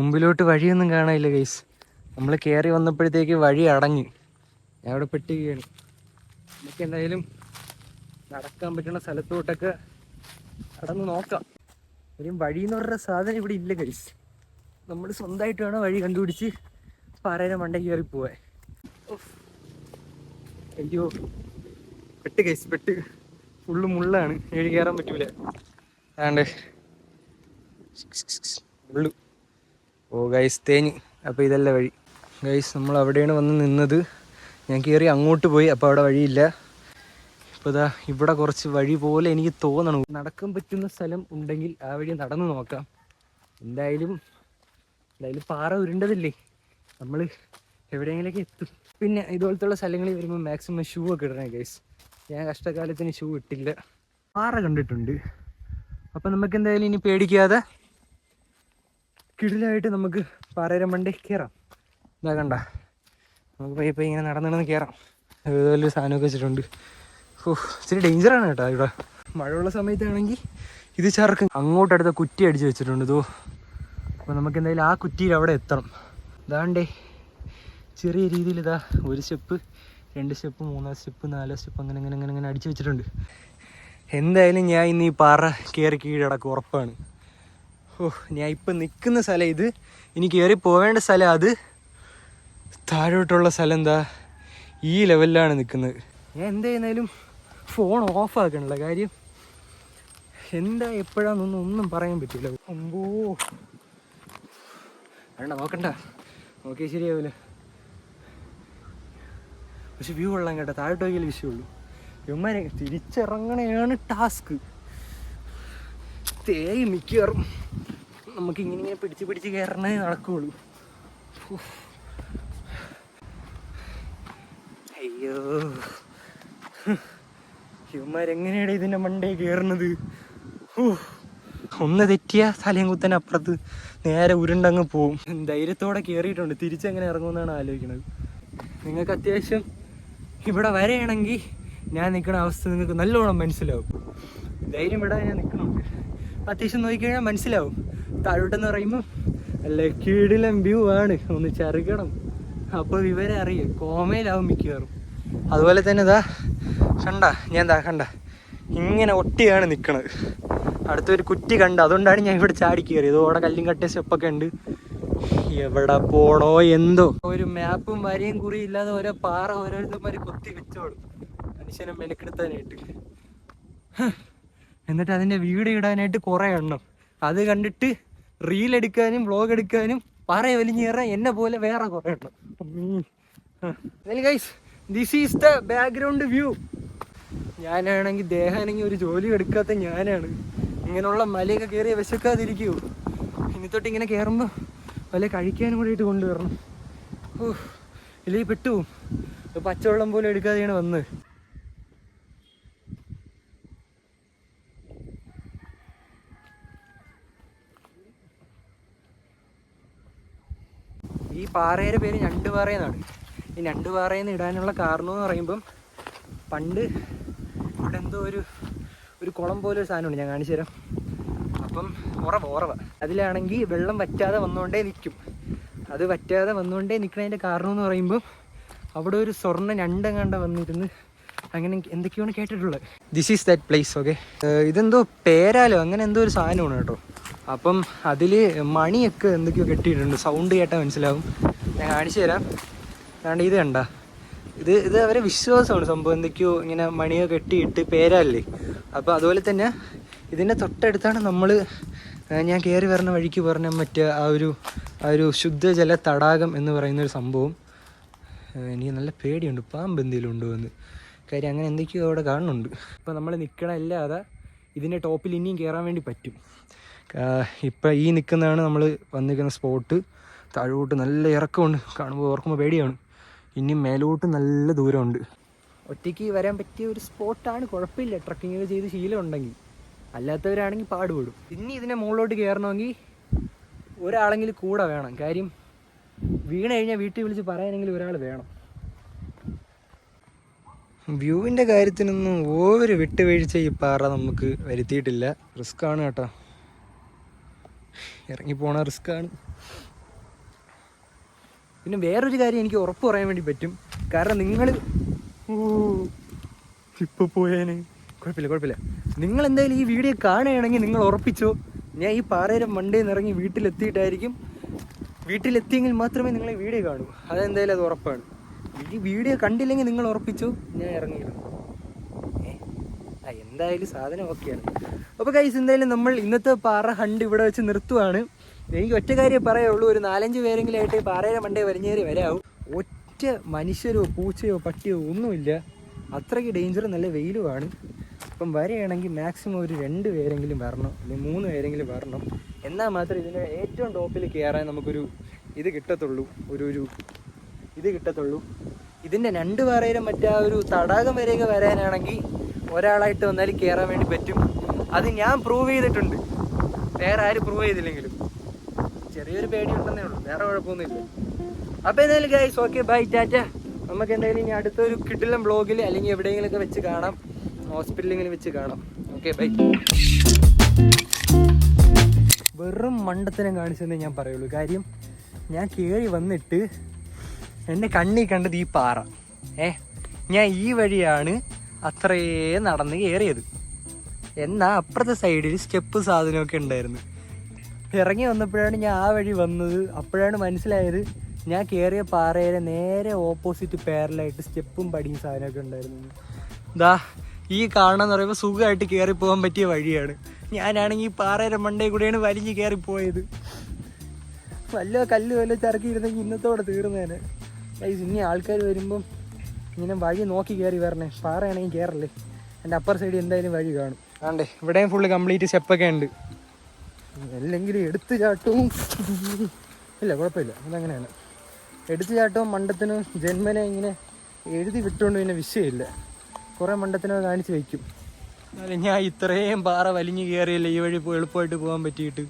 മുമ്പിലോട്ട് വഴിയൊന്നും കാണാനില്ല ഗൈസ് നമ്മൾ കയറി വന്നപ്പോഴത്തേക്ക് വഴി അടഞ്ഞു. ഞാൻ അവിടെ പെട്ടുകയാണ് നമുക്ക് എന്തായാലും നടക്കാൻ പറ്റുന്ന സ്ഥലത്തോട്ടൊക്കെ നടന്ന് നോക്കാം. ഒരു വഴി എന്ന് പറഞ്ഞ സാധനം ഇവിടെ ഇല്ല ഗൈസ് നമ്മൾ സ്വന്തമായിട്ട് വേണം വഴി കണ്ടുപിടിച്ച് പാറയുടെ മണ്ട കയറി പോവാൻ. അയ്യോ. പെട്ട് ഗൈസ് പെട്ട്. ഫുള്ള് മുള്ളാണ്. ഏഴ് കയറാൻ പറ്റൂല. ആണ്ട്. ഉള്ളു. ഓ ഗൈസ് തേഞ്ഞ് അപ്പോൾ ഇതല്ല വഴി. ഗൈസ് നമ്മൾ അവിടെയാണ് വന്ന് നിന്നത്. ഞാൻ കയറി അങ്ങോട്ട് പോയി അപ്പോൾ അവിടെ വഴിയില്ല. ഇപ്പോൾ ഇതാ ഇവിടെ കുറച്ച് വഴി പോലെ എനിക്ക് തോന്നണം. നടക്കാൻ പറ്റുന്ന സ്ഥലം ഉണ്ടെങ്കിൽ ആ വഴി നടന്നു നോക്കാം. എന്തായാലും എന്തായാലും പാറ ഉരുണ്ടതില്ലേ? നമ്മൾ എവിടെയെങ്കിലൊക്കെ എത്തും. പിന്നെ ഇതുപോലത്തുള്ള സ്ഥലങ്ങളിൽ വരുമ്പോൾ മാക്സിമം ഷൂ ഒക്കെ ഇടണേ ഗൈസ് ഞാൻ കഷ്ടകാലത്തിന് ഷൂ ഇട്ടില്ല. പാറ കണ്ടിട്ടുണ്ട്. അപ്പം നമുക്ക് എന്തായാലും ഇനി പേടിക്കാതെ കിടിലായിട്ട് നമുക്ക് പാറയുടെ മണ്ടേ കയറാം ഇതാ കണ്ട. നമുക്ക് പയ്യെ പയ്യെ ഇങ്ങനെ നടന്നു നടന്ന് കയറാം അതുപോലെ സാധനമൊക്കെ വെച്ചിട്ടുണ്ട്. ഓ ഇച്ചിരി ഡേഞ്ചറാണ് കേട്ടോ ഇവിടെ. മഴയുള്ള സമയത്താണെങ്കിൽ ഇത് ചേർക്കും അങ്ങോട്ടടുത്ത കുറ്റി അടിച്ച് വെച്ചിട്ടുണ്ട് ഇതോ അപ്പോൾ നമുക്ക് എന്തായാലും ആ കുറ്റിയിൽ അവിടെ എത്തണം. ഇതാണ്ടേ. ചെറിയ രീതിയിൽ ഇതാ ഒരു സ്റ്റെപ്പ് രണ്ട് സ്റ്റെപ്പ് മൂന്നാം സ്റ്റെപ്പ് നാലാം സ്റ്റെപ്പ് അങ്ങനെ അങ്ങനെ അങ്ങനെ അങ്ങനെ അടിച്ച് വെച്ചിട്ടുണ്ട്. എന്തായാലും ഞാൻ ഇന്ന് ഈ പാറ കയറി കീഴടക്കും ഉറപ്പാണ്. ഓ ഞാൻ ഇപ്പം നിൽക്കുന്ന സ്ഥലം ഇത്. ഇനി കയറി പോവേണ്ട സ്ഥലം അത്. താഴോട്ടുള്ള സ്ഥലം എന്താ? ഈ ലെവലിലാണ് നിൽക്കുന്നത്. ഞാൻ എന്തായിരുന്നാലും ഫോൺ ഓഫ് ആക്കണല്ലോ കാര്യം. എന്താ എപ്പോഴാന്നൊന്നും ഒന്നും പറയാൻ പറ്റില്ല. അമ്പോ. വേണ്ട നോക്കണ്ട. നോക്കിയാൽ ശരിയാവില്ല. പക്ഷെ വ്യൂ കൊള്ളാൻ കേട്ടോ. താഴോട്ട് നോക്കിയാൽ വിഷയമുള്ളൂ. ഇവന്മാരെ തിരിച്ചിറങ്ങണയാണ് ടാസ്ക് തേ മിക്കവാറും നമുക്ക് ഇങ്ങനെ ഇങ്ങനെ പിടിച്ച് പിടിച്ച് കയറണേ നടക്കുള്ളൂ. അയ്യോ. ഇവന്മാരെങ്ങനെയാണ് ഇതിന്റെ മണ്ടേ കയറണത്. ഒന്ന് തെറ്റിയ തലയും കുത്തന്നെ അപ്പുറത്ത് നേരെ ഉരുണ്ടങ്ങ് പോവും. ധൈര്യത്തോടെ കയറിയിട്ടുണ്ട് തിരിച്ചെങ്ങനെ ഇറങ്ങുമെന്നാണ് ആലോചിക്കുന്നത്. നിങ്ങൾക്ക് അത്യാവശ്യം ഇവിടെ വരെയാണെങ്കിൽ ഞാൻ നിൽക്കുന്ന അവസ്ഥ നിങ്ങൾക്ക് നല്ലോണം മനസ്സിലാവും. ധൈര്യം വിടാൻ ഞാൻ നിൽക്കണം അത്യാവശ്യം നോക്കിക്കഴിഞ്ഞാൽ മനസ്സിലാവും. താഴോട്ടെന്ന് പറയുമ്പോൾ അല്ല കീടിലം വ്യൂ ആണ് ഒന്ന് ചെറുകണം. അപ്പോൾ വിവരം അറിയും. കോമയിലാവും മിക്കവാറും. അതുപോലെ തന്നെ ഇതാ കണ്ട ഞാൻ എന്താ കണ്ട. ഇങ്ങനെ ഒട്ടിയാണ് നിൽക്കണത് അടുത്തൊരു കുറ്റി കണ്ട അതുകൊണ്ടാണ് ഞാൻ ഇവിടെ ചാടി കയറിയത്. ഓടെ കല്ലും കട്ടിയ സ്റ്റെപ്പൊക്കെ ഉണ്ട്. എവിടെ പോണോ എന്തോ. ഒരു മാപ്പും വരയും കുറി ഇല്ലാതെ ഓരോ പാറ ഓരോരുത്തന്മാര് കൊത്തി വെച്ചോളും. മനുഷ്യനെ മെനക്കെടുത്താനായിട്ട്. എന്നിട്ട് അതിന്റെ വീട് ഇടാനായിട്ട് കുറേ എണ്ണം. അത് കണ്ടിട്ട് റീൽ എടുക്കാനും വ്ളോഗ് എടുക്കാനും പാറ വലിഞ്ഞു കയറാൻ എന്നെ പോലെ വേറെ കുറെ ഉണ്ട്. This is the background view ഞാനാണെങ്കിൽ ദേഹാണെങ്കിൽ ഒരു ജോലി എടുക്കാത്ത ഞാനാണ്. ഇങ്ങനെയുള്ള മലയൊക്കെ കയറിയ വിശക്കാതിരിക്കൂ. ഇനി തൊട്ട് ഇങ്ങനെ കയറുമ്പോൾ വല്ല കഴിക്കാനും കൂടിയിട്ട് കൊണ്ടുവരണം. ഓ ഇല്ലെങ്കിൽ പെട്ടു. പച്ചവെള്ളം പോലും എടുക്കാതെയാണ് വന്നത്. ഈ പാറയുടെ പേര് ഞണ്ടുപാറ എന്നാണ് ഈ ഞണ്ടുപാറയെന്ന് ഇടാനുള്ള കാരണം എന്ന് പറയുമ്പം പണ്ട് ഇവിടെ എന്തോ ഒരു ഒരു കുളം പോലെ ഒരു സാധനമുണ്ട് ഞാൻ കാണിച്ചു തരാം. അപ്പം ഉറവ ഉറവ. അതിലാണെങ്കിൽ വെള്ളം വറ്റാതെ വന്നുകൊണ്ടേ നിൽക്കും അത് വറ്റാതെ വന്നുകൊണ്ടേ നിൽക്കുന്നതിന്റെ കാരണം എന്ന് പറയുമ്പം അവിടെ ഒരു സ്വർണ ഞണ്ടങ്ങാണ്ട വന്നിരുന്ന് അങ്ങനെ എന്തൊക്കെയാണ് കേട്ടിട്ടുള്ളത്. This is that place okay ഇതെന്തോ പേരാലോ? അങ്ങനെ എന്തോ ഒരു സാധനമാണ് കേട്ടോ. അപ്പം അതിൽ മണിയൊക്കെ എന്തൊക്കെയോ കെട്ടിയിട്ടുണ്ട്. സൗണ്ട് കേട്ടാൽ മനസ്സിലാവും. ഞാൻ കാണിച്ചു തരാം. അതാണ്ട് ഇത് കണ്ട. ഇത് ഇത് അവരെ വിശ്വാസമാണ്. സംഭവം എന്തൊക്കെയോ ഇങ്ങനെ മണിയോ കെട്ടിയിട്ട് പേരല്ലേ? അപ്പോൾ അതുപോലെ തന്നെ ഇതിന്റെ തൊട്ടടുത്താണ് നമ്മൾ ഞാൻ കയറി വരുന്ന വഴിക്ക് പറഞ്ഞ മറ്റേ ആ ഒരു ആ ഒരു ശുദ്ധജല തടാകം എന്ന് പറയുന്ന ഒരു സംഭവം. എനിക്ക് നല്ല പേടിയുണ്ട്. പാമ്പ് എന്തെങ്കിലും ഉണ്ടോ എന്ന്. കാര്യം അങ്ങനെ എന്തൊക്കെയോ അവിടെ കാണുന്നുണ്ട്. ഇപ്പോൾ നമ്മൾ നിൽക്കണ അല്ലാതെ ഇതിന്റെ ടോപ്പിൽ ഇനിയും കയറാൻ വേണ്ടി പറ്റും. ഇപ്പം ഈ നിൽക്കുന്നതാണ് നമ്മൾ വന്നിരിക്കുന്ന സ്പോട്ട്. താഴോട്ട് നല്ല ഇറക്കമുണ്ട്. കാണുമ്പോൾ ഓർക്കുമ്പോൾ പേടിയാണ്. ഇനിയും മേലോട്ട് നല്ല ദൂരമുണ്ട്. ഒറ്റയ്ക്ക് വരാൻ പറ്റിയ ഒരു സ്പോട്ടാണ്. കുഴപ്പമില്ല. ട്രക്കിംഗ് ഒക്കെ ചെയ്ത് ശീലം ഉണ്ടെങ്കിൽ. അല്ലാത്തവരാണെങ്കിൽ പാടുപെടും. ഇനി ഇതിനെ മുകളിലോട്ട് കയറണമെങ്കിൽ ഒരാളെങ്കിലും കൂടെ വേണം. കാര്യം വീണ് കഴിഞ്ഞാൽ വീട്ടിൽ വിളിച്ച് പറയാനെങ്കിലും ഒരാൾ വേണം. വ്യൂവിന്റെ കാര്യത്തിനൊന്നും ഓവർ വിട്ടുവീഴ്ച ഈ പാറ നമുക്ക് വരുത്തിയിട്ടില്ല. റിസ്ക് ആണ് കേട്ടോ. ഇറങ്ങി പോണ റിസ്ക് ആണ് പിന്നെ വേറൊരു കാര്യം എനിക്ക് ഉറപ്പ് പറയാൻ വേണ്ടി പറ്റും. കാരണം നിങ്ങൾ ഇപ്പൊ പോയേനെ. കുഴപ്പമില്ല കുഴപ്പമില്ല. നിങ്ങൾ എന്തായാലും ഈ വീഡിയോ കാണുകയാണെങ്കിൽ നിങ്ങൾ ഉറപ്പിച്ചോ. ഞാൻ ഈ പാറയുടെ മണ്ടയിൽ നിന്ന് ഇറങ്ങി വീട്ടിലെത്തിയിട്ടായിരിക്കും. വീട്ടിലെത്തിയെങ്കിൽ മാത്രമേ നിങ്ങൾ ഈ വീഡിയോ കാണൂ. അതെന്തായാലും അത് ഉറപ്പാണ്. ഈ വീഡിയോ കണ്ടില്ലെങ്കിൽ നിങ്ങൾ ഉറപ്പിച്ചു. ഞാൻ ഇറങ്ങിയിരുന്നു ആ എന്തായാലും സാധനം ഓക്കെയാണ്. അപ്പോൾ കൈസ് എന്തായാലും നമ്മൾ ഇന്നത്തെ പാറ ഹണ്ട് ഇവിടെ വെച്ച് നിർത്തുവാണ്. എനിക്ക് ഒറ്റ കാര്യം പറയുള്ളൂ ഒരു നാലഞ്ച് പേരെങ്കിലും ആയിട്ട് പാറയുടെ മണ്ടേ വലിഞ്ഞേറി വരാവും. ഒറ്റ മനുഷ്യരോ പൂച്ചയോ പട്ടിയോ ഒന്നുമില്ല. അത്രയ്ക്ക് ഡേഞ്ചർ നല്ല വെയിലുമാണ് അപ്പം വരികയാണെങ്കിൽ മാക്സിമം ഒരു രണ്ട് പേരെങ്കിലും വരണം അല്ലെങ്കിൽ മൂന്ന് പേരെങ്കിലും വരണം. എന്നാൽ മാത്രമേ ഇതിന്റെ ഏറ്റവും ടോപ്പിൽ കയറാൻ നമുക്കൊരു ഇത് കിട്ടത്തുള്ളൂ. ഒരു ഒരു ഇത് കിട്ടത്തുള്ളൂ. ഇതിന്റെ രണ്ട് പാറയിലും മറ്റേ ആ ഒരു തടാകം വരെയൊക്കെ വരാനാണെങ്കിൽ ഒരാളായിട്ട് വന്നാലും കയറാൻ വേണ്ടി പറ്റും. അത് ഞാൻ പ്രൂവ് ചെയ്തിട്ടുണ്ട്. വേറെ ആരും പ്രൂവ് ചെയ്തില്ലെങ്കിലും. ചെറിയൊരു പേടി ഉണ്ടെന്നേ ഉള്ളൂ. വേറെ കുഴപ്പമൊന്നുമില്ല. അപ്പോൾ എന്തായാലും ഗൈസ് ഓക്കെ ബൈ ടാറ്റ. നമുക്ക് എന്തായാലും ഇനി അടുത്തൊരു കിട്ടിലും ബ്ലോഗിൽ അല്ലെങ്കിൽ എവിടെയെങ്കിലുമൊക്കെ വെച്ച് കാണാം. ഹോസ്പിറ്റലിൽ വെച്ച് കാണാം. ഓക്കെ ബൈ വെറും മണ്ടത്തരം കാണിച്ചെന്നേ ഞാൻ പറയുള്ളൂ. കാര്യം ഞാൻ കയറി വന്നിട്ട് എന്റെ കണ്ണി കണ്ടത് ഈ പാറ. ഏ ഞാൻ ഈ വഴിയാണ് അത്രേ നടന്ന് കയറിയത് എന്നാൽ അപ്പുറത്തെ സൈഡിൽ സ്റ്റെപ്പ് സാധനമൊക്കെ ഉണ്ടായിരുന്നു. ഇറങ്ങി വന്നപ്പോഴാണ് ഞാൻ ആ വഴി വന്നത്. അപ്പോഴാണ് മനസ്സിലായത് ഞാൻ കയറിയ പാറയിലെ നേരെ ഓപ്പോസിറ്റ് പേരലായിട്ട് സ്റ്റെപ്പും പടിയും സാധനമൊക്കെ ഉണ്ടായിരുന്നു. ദാ ഈ കാണണമെന്ന് പറയുമ്പോൾ സുഖമായിട്ട് കയറി പോകാൻ പറ്റിയ വഴിയാണ്. ഞാനാണെങ്കിൽ ഈ പാറയുടെ മണ്ടയിൽ കൂടെയാണ് വലിഞ്ഞ് കയറി പോയത് വല്ല കല്ല് വല്ല ചറക്കിയിരുന്നെങ്കിൽ ഇന്നത്തോടെ തീർന്നേനെ. ഗൈസ് ഇനി ആൾക്കാർ വരുമ്പം ഇങ്ങനെ വഴി നോക്കി കയറി വരണേ. പാറയാണെങ്കിൽ കയറല്ലേ എന്റെ അപ്പർ സൈഡിൽ എന്തായാലും വഴി കാണും. ആണ്ടേ ഇവിടെയും ഫുള്ള് കംപ്ലീറ്റ് സ്റ്റെപ്പൊക്കെ ഉണ്ട്. അല്ലെങ്കിൽ എടുത്തു ചാട്ടവും ഇല്ല കുഴപ്പമില്ല. അതങ്ങനെയാണ്. എടുത്തു ചാട്ടവും മണ്ടത്തിനും ജന്മനെ ഇങ്ങനെ എഴുതി വിട്ടുകൊണ്ട് പിന്നെ വിഷയമില്ല. കുറേ മണ്ടത്തിനെ കാണിച്ച് വയ്ക്കും ഞാൻ ഇത്രയും പാറ വലിഞ്ഞു കയറിയല്ലേ ഈ വഴി എളുപ്പമായിട്ട് പോകാൻ പറ്റിയിട്ട്?